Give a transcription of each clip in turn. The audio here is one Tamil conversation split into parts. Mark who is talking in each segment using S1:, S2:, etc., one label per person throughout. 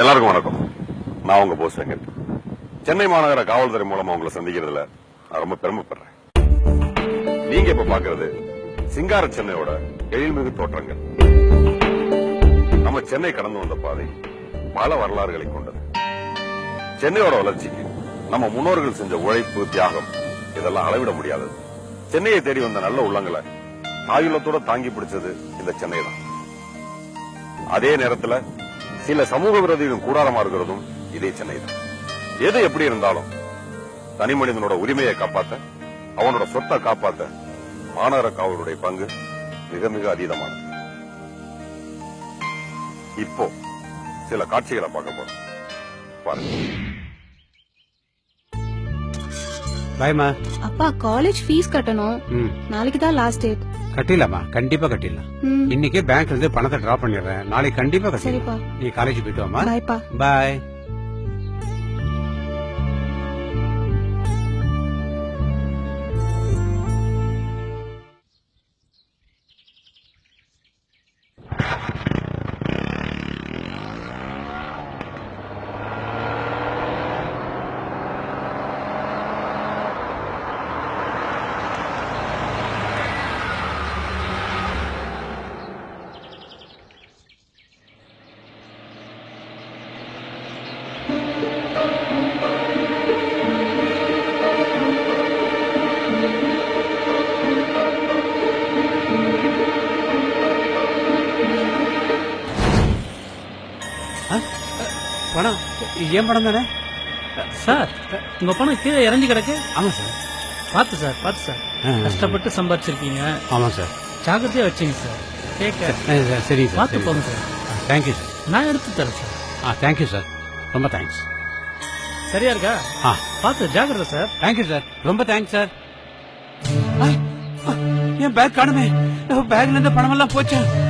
S1: எல்லாருக்கும் வணக்கம். நான் உங்க போஸ் வெங்கட் சென்னை மாநகர காவல்துறை மூலமா உங்களை சந்திக்கிறதுல நான் ரொம்ப பெருமைப்படுறேன். நீங்க இப்ப பாக்குறது சிங்கார சென்னையோட எழில்மிகு தோற்றங்கள். நம்ம சென்னை கடந்து வந்த பாதை பல வரலாறுகளை கொண்டது. சென்னையோட வளர்ச்சிக்கு நம்ம முன்னோர்கள் செஞ்ச உழைப்பு தியாகம் இதெல்லாம் அளவிட முடியாதது. சென்னையை தேடி வந்த நல்ல உள்ளங்களை ஆயுளத்தோட தாங்கி பிடிச்சது இந்த சென்னை தான். அதே நேரத்துல சில சமூக விரோதிகள் கூடாரமா இருக்கிறதும் இதே சென்னை தான். எது எப்படி இருந்தாலும் தனி மனிதனோட உரிமையை காப்பாத்த அவனோட சொத்தை காப்பாத்த மாநகர காவலுடைய பங்கு மிக மிக அதீதமானது. இப்போ சில காட்சிகளை பார்க்க போறோம். பாருங்க.
S2: பாய்மா
S3: அப்பா காலேஜ் ஃபீஸ் கட்டணும். நாளைக்கு தான் லாஸ்ட் டேட்
S2: கட்டிடலாமா? கண்டிப்பா கட்டிடலாம். இன்னைக்கே பேங்க்ல இருந்து பணத்தை டிரா பண்ணிடுறேன். நாளைக்கு கண்டிப்பா. கட்டிடலாம். நீ காலேஜ் போயிட்டு வாமா பாய் ஏன் பணம் தானே?
S4: சார் உங்க பணம் கீழே இறங்கி கிடக்கு.
S2: ஆமா சார்.
S4: பார்த்து சார் பார்த்து சார். கஷ்டப்பட்டு சம்பாதிச்சிருக்கீங்க
S2: ஆமா சார்.
S4: ஜாக்கிரதையா வச்சுங்க சார். கேட்க.
S2: சார், சரி
S4: பார்த்து போங்க சார்.
S2: Thank you sir.
S4: நான் எடுத்து தரேன் சார்.
S2: ஆ தேங்க்யூ சார். ரொம்ப தேங்க்ஸ்
S4: சரியா இருக்கா?
S2: ஆ.
S4: பார்த்து ஜாக்கிரதை சார்.
S2: Thank you sir. ரொம்ப தேங்க்ஸ் சார். என் பேக் காணுமே. பேக்ல இருந்து பணம் எல்லாம் போச்சு. ஐயோ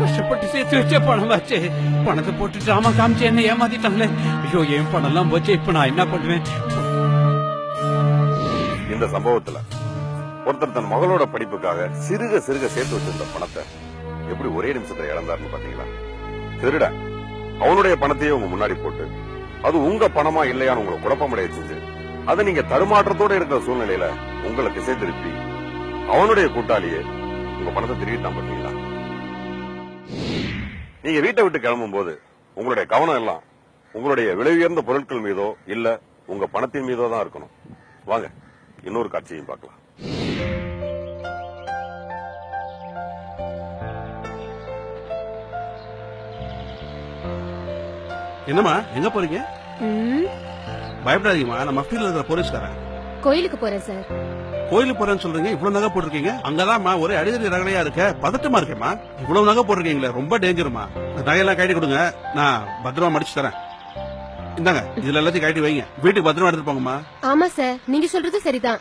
S2: கஷ்டப்பட்டு சேர்த்து வச்ச பணம் வச்சு பணத்தை போட்டு டிராமா காமிச்சு என்ன ஏமாத்திட்டாங்களே. ஐயோ என் பணம் எல்லாம் போச்சு இப்ப நான் என்ன பண்ணுவேன்?
S1: இந்த சம்பவத்துல ஒருத்தர் தன் மகளோட படிப்புக்காக சிறுக சிறுக சேர்த்து வச்சிருந்த பணத்தை எப்படி ஒரே நிமிஷத்துல இழந்தாருன்னு பாத்தீங்களா? திருட அவனுடைய பணத்தையே உங்க முன்னாடி போட்டு அது உங்க பணமா இல்லையான்னு உங்களை குழப்பமடைய செஞ்சு அதை நீங்க தருமாற்றத்தோட இருக்கிற சூழ்நிலையில உங்களை திசை திருப்பி அவனுடைய கூட்டாளியே உங்க பணத்தை திருடிட்டான் பாத்தீங்களா? நீங்க வீட்டை விட்டு கிளம்பும் போது உங்களுடைய கவனம் எல்லாம் உங்களுடைய விலை உயர்ந்த பொருட்கள் மீதோ இல்ல உங்க பணத்தின் மீதோ தான் இருக்கணும். வாங்க இன்னொரு காட்சியையும் பார்க்கலாம்.
S5: என்னம்மா எங்க போறீங்க?
S3: ம்,
S5: பயப்படாதீங்கம்மா நான் மஃப்டில இருக்கிற போலீஸ்காரன்.
S3: கோயிலுக்கு போறேன் சார்.
S5: கோயிலுக்கு போறேன்னு சொல்றீங்க இவ்வளவு நகை போட்டிருக்கீங்க? அங்கதான்மா ஒரே அடிதடி ரகலையா இருக்க. பதட்டமா இருக்கேம்மா. இவ்வளவு நகை போட்டிருக்கீங்களே ரொம்ப டேஞ்சருமா நகையெல்லாம் கட்டி கொடுங்க. நான் பத்திரமா மடிச்சு தரேன். இந்தாங்க இதுல எல்லாத்தையும் கட்டி வைங்க. வீட்டுக்கு பத்திரமா எடுத்துட்டு போங்கம்மா.
S3: ஆமா சார் நீங்க சொல்றது சரிதான்.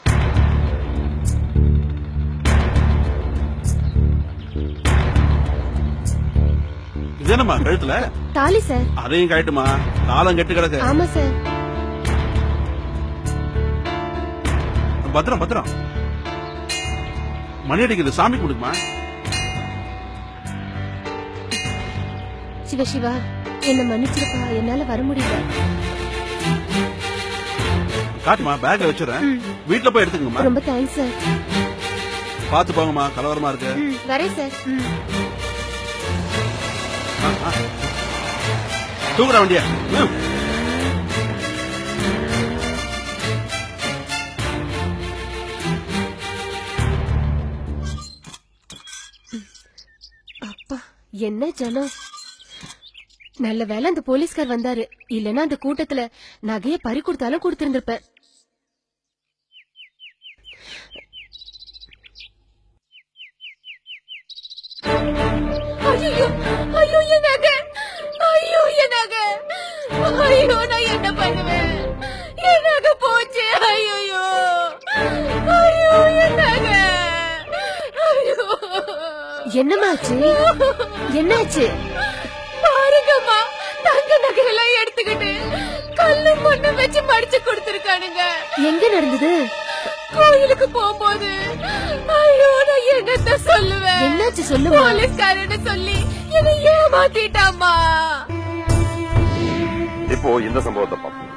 S5: இது என்னம்மா கழுத்துல?
S3: தாலி சார்
S5: அதையும் கட்டுமா காலம் கெட்டு கிடக்கு.
S3: ஆமா சார்
S5: பத்திரம் பத்திரம். மணி அடிக்குது சாமி கொடுக்குமா?
S3: சிவ சிவா என்ன மன்னிச்சிருப்பா. என்னால வர முடியல.
S5: காட்டுமா பேக்ல வச்சுறேன் வீட்டுல போய் எடுத்துக்கங்கம்மா.
S3: ரொம்ப தேங்க்ஸ் சார்
S5: பாத்து போங்கம்மா கலவரமா இருக்கு.
S3: வரேன் சார் ம்.
S5: தூக்குற வண்டியா.
S3: என்ன ஜனம் நல்ல வேளை அந்த போலீஸ்கார் வந்தாரு. இல்லனா அந்த கூட்டத்துல நகைய பறி கொடுத்தாலும் கொடுத்திருந்திருப்பேன். ஐயோ ஐயோ என் நகை! ஐயோ என் நகை! ஐயோ நான் என்ன பண்ணுவேன்? என் நகை போச்சு. ஐயோ ஐயோ என் நகை! ஐயோ. என்னமாச்சு என்னாச்சு? பாருங்கம்மா தங்க நகையெல்லாம் எடுத்துக்கிட்டு கல்லு மண்ணு வச்சு மடிச்சு கொடுத்திருக்கானுங்க. எங்க நடந்தது? கோயிலுக்கு போகும்போது ஐயோ நான் என்னத்த சொல்லுவேன்? என்னாச்சு சொல்லுமா? போலீஸ்காரன்னு சொல்லி என்னை ஏமாத்திட்டாமா
S1: இப்போ இந்த சம்பவத்தை பார்ப்போம்.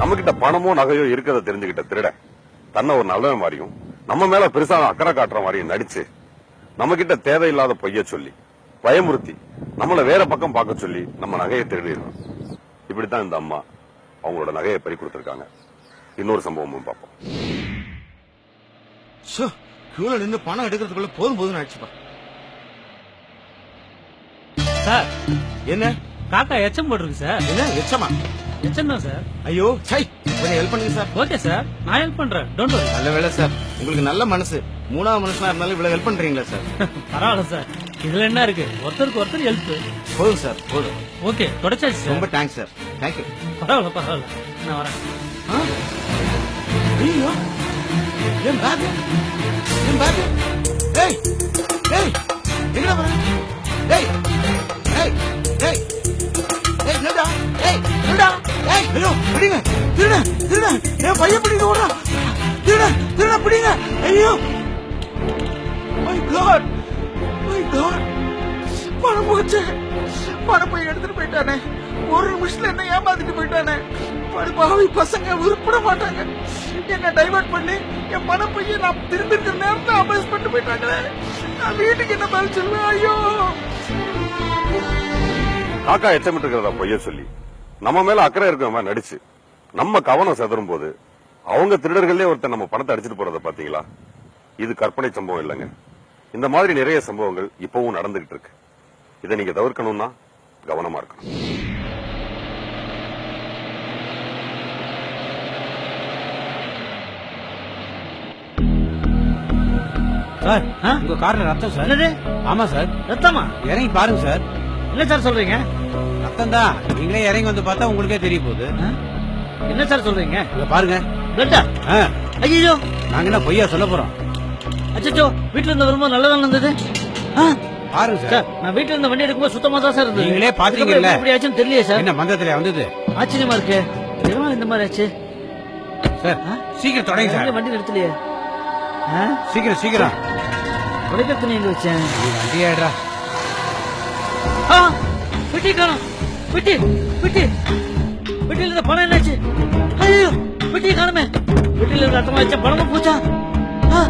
S1: நம்ம கிட்ட பணமோ நகையோ இருக்கிறத தெரிஞ்சுக்கிட்ட திருட தன்னை ஒரு நல்லவன் மாதிரியும் நம்ம மேல பெருசா அக்கறை காட்டுற மாதிரியும் நடிச்சு நம்ம கிட்ட தேவையில்லாத பொய்ய சொல்லி பயமுறுத்தி நம்மள வேற பக்கம் பார்க்க சொல்லி நம்ம நகையை திருடிடுறோம். இப்படித்தான் இந்த அம்மா அவங்களோட நகையை பறி கொடுத்திருக்காங்க. இன்னொரு சம்பவமும் பார்ப்போம்.
S6: கியூல நின்று பணம் எடுக்கிறதுக்குள்ள போதும் போதும் ஆயிடுச்சுப்பா
S4: சார்
S6: என்ன?
S4: காக்கா எச்சம் போட்டிருக்கு சார்.
S6: என்ன? எச்சமா?
S4: எச்சம் தான் சார்.
S6: ஐயோ சை கொஞ்சம் ஹெல்ப் பண்ணுங்க சார்
S4: ஓகே சார் நான் ஹெல்ப் பண்றேன். டோன்ட் வரி
S6: நல்ல வேலை சார் உங்களுக்கு நல்ல மனசு. மூணாவது மனுஷனா இருந்தாலும் இவ்வளவு ஹெல்ப் பண்றீங்களா சார்
S4: பரவாயில்ல சார் இதுல என்ன இருக்கு? ஒருத்தருக்கு ஒருத்தர் ஹெல்ப்
S6: போதும் சார் போதும்.
S4: ஓகே தொடச்சாச்சு
S6: ரொம்ப தேங்க்ஸ் சார் தேங்க்யூ
S4: பரவாயில்ல பரவாயில்ல. நான் வரேன்.
S6: ஐயோ. என் பேக் என் பேக் ஏய் ஏய் எங்கடா போற? ஏய். ஐயோ பிடிங்க திருட திருட. என் பையன் பிடிங்க ஓடுறா. திருட திருட பிடிங்க. ஐயோ. மை காட் மை காட் பணம் போச்சு. பணம் போய் எடுத்துட்டு போயிட்டானே. ஒரு நிமிஷத்துல என்ன ஏமாத்திட்டு போயிட்டானே. பாவி பசங்க உருப்பட மாட்டாங்க. என்ன டைவர்ட் பண்ணி என் பணம் போய் நான் திரும்பி இருக்கிற நேரத்தை அபேஸ் பண்ணிட்டு போயிட்டாங்களே. நான் வீட்டுக்கு என்ன பதில் சொல்லுவேன்? ஐயோ.
S1: காக்கா எச்சமிட்டு இருக்கிறதா பொய்ய சொல்லி? நம்ம மேல அக்கறை இருக்கிற மாதிரி நடிச்சு நம்ம கவனம் செதறும் போது அவங்க திருடர்களே ஒருத்தர் நம்ம பணத்தை அடிச்சிட்டு போறத பாத்தீங்களா? இது கற்பனை சம்பவம் இல்லைங்க. இந்த மாதிரி நிறைய சம்பவங்கள் இப்பவும் நடந்துகிட்டு இருக்கு. இதை நீங்க தவிர்க்கணும்னா கவனமா இருக்கணும்.
S2: சார்? உங்க கார்ல ரத்தம் சார். ஆமா சார்.
S4: ரத்தமா?
S2: இறங்கி பாருங்க சார்.
S4: என்ன சார் சொல்றீங்க?
S2: ரத்தம் தான் நீங்களே இறங்கி வந்து பார்த்தா உங்களுக்கே தெரிய போகுது?
S4: என்ன சார் சொல்றீங்க?
S2: இங்க பாருங்க.
S4: பிளட்டா ஐயோ
S2: நாங்க என்ன பொய்யா சொல்ல போறோம்?
S4: அச்சோ வீட்டுல இருந்து வரும்போது நல்லதா இருந்தது? ஆ?
S2: பாருங்க சார்.
S4: நான் வீட்டுல இருந்த வண்டி எடுக்கும்போது சுத்தமா தான் சார் இருந்தது.
S2: நீங்களே.
S4: இதுக்கப்புறம் எப்படி ஆச்சுன்னு தெரியலையே சார்.
S2: என்ன மந்தத்துல வந்தது?
S4: ஆச்சரியமா இருக்கு. இந்த மாதிரி ஆச்சு?
S2: சார்? சீக்கிரம் தொடங்க சார்.
S4: வண்டி நிறுத்தலையே?
S2: சீக்கிரம் சீக்கிரம்.
S4: உடைக்கிற துணி எங்க வச்சேன்?
S2: வண்டி ஆயிடுறா
S4: ஆ, பெட்டி காணும். பெட்டி பெட்டி பெட்டியில இருந்த பணம் என்னாச்சு? ஐயோ பெட்டியை காணுமே. பெட்டியில இருந்த ரத்தமா வச்ச பணமும் போச்சா? ஆ,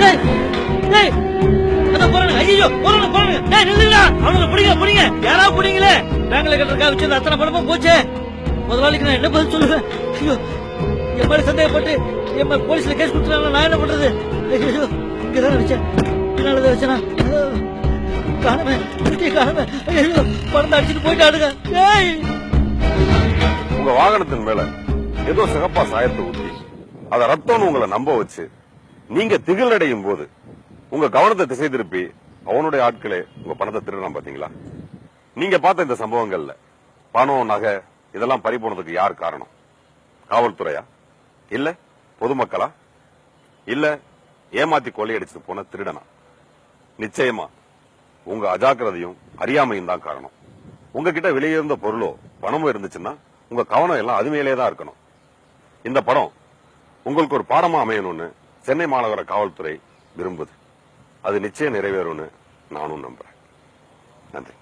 S4: டேய், டேய், ஐயையோ, போறானுங்க, போறானுங்க. டேய், நில்லுங்கடா. அவனுங்களை பிடிங்க, பிடிங்க. யாராவது பிடிங்களே. பேங்க்ல கட்டுறதுக்காக வச்சிருந்த அத்தனை பணமும் போச்சே. முதலாளிக்கு நான் என்ன பதில் சொல்லுவேன்? ஐயோ என் மாதிரி சந்தேகப்பட்டு என் மாதிரி போலீஸ்ல கேஸ் கொடுத்துறாங்க நான் என்ன பண்றது? ஐயோ இங்கதான் வச்சேன் பின்னாலதான் வச்சேனா? ஐயோ அடிச்சுட்டு ஏய்!
S1: உங்க வாகனத்தின் மேல ஏதோ சிகப்பா சாயத்தை ஊத்தி அத ரத்தம்னு உங்களை நம்ப வச்சு நீங்க திகிலடையும் போது உங்க கவனத்தை திசை திருப்பி அவனுடைய ஆட்களே உங்க பணத்தை திருடலாம் பாத்தீங்களா? நீங்க பார்த்த இந்த சம்பவங்கள்ல பணம் நகை இதெல்லாம் பறி போனதுக்கு யார் காரணம்? காவல்துறையா? இல்ல பொதுமக்களா? இல்ல ஏமாத்தி கொள்ளையடிச்சு போன திருடனா? நிச்சயமா உங்க அஜாக்கிரதையும் அறியாமையும் தான் காரணம். உங்ககிட்ட வெளியிருந்த பொருளோ பணமோ இருந்துச்சுன்னா உங்க கவனம் எல்லாம் அது மேலே தான் இருக்கணும். இந்த படம் உங்களுக்கு ஒரு பாடமா அமையணும்னு சென்னை மாநகர காவல்துறை விரும்புது. அது நிச்சயம் நிறைவேறும்னு நானும் நம்புறேன். நன்றி.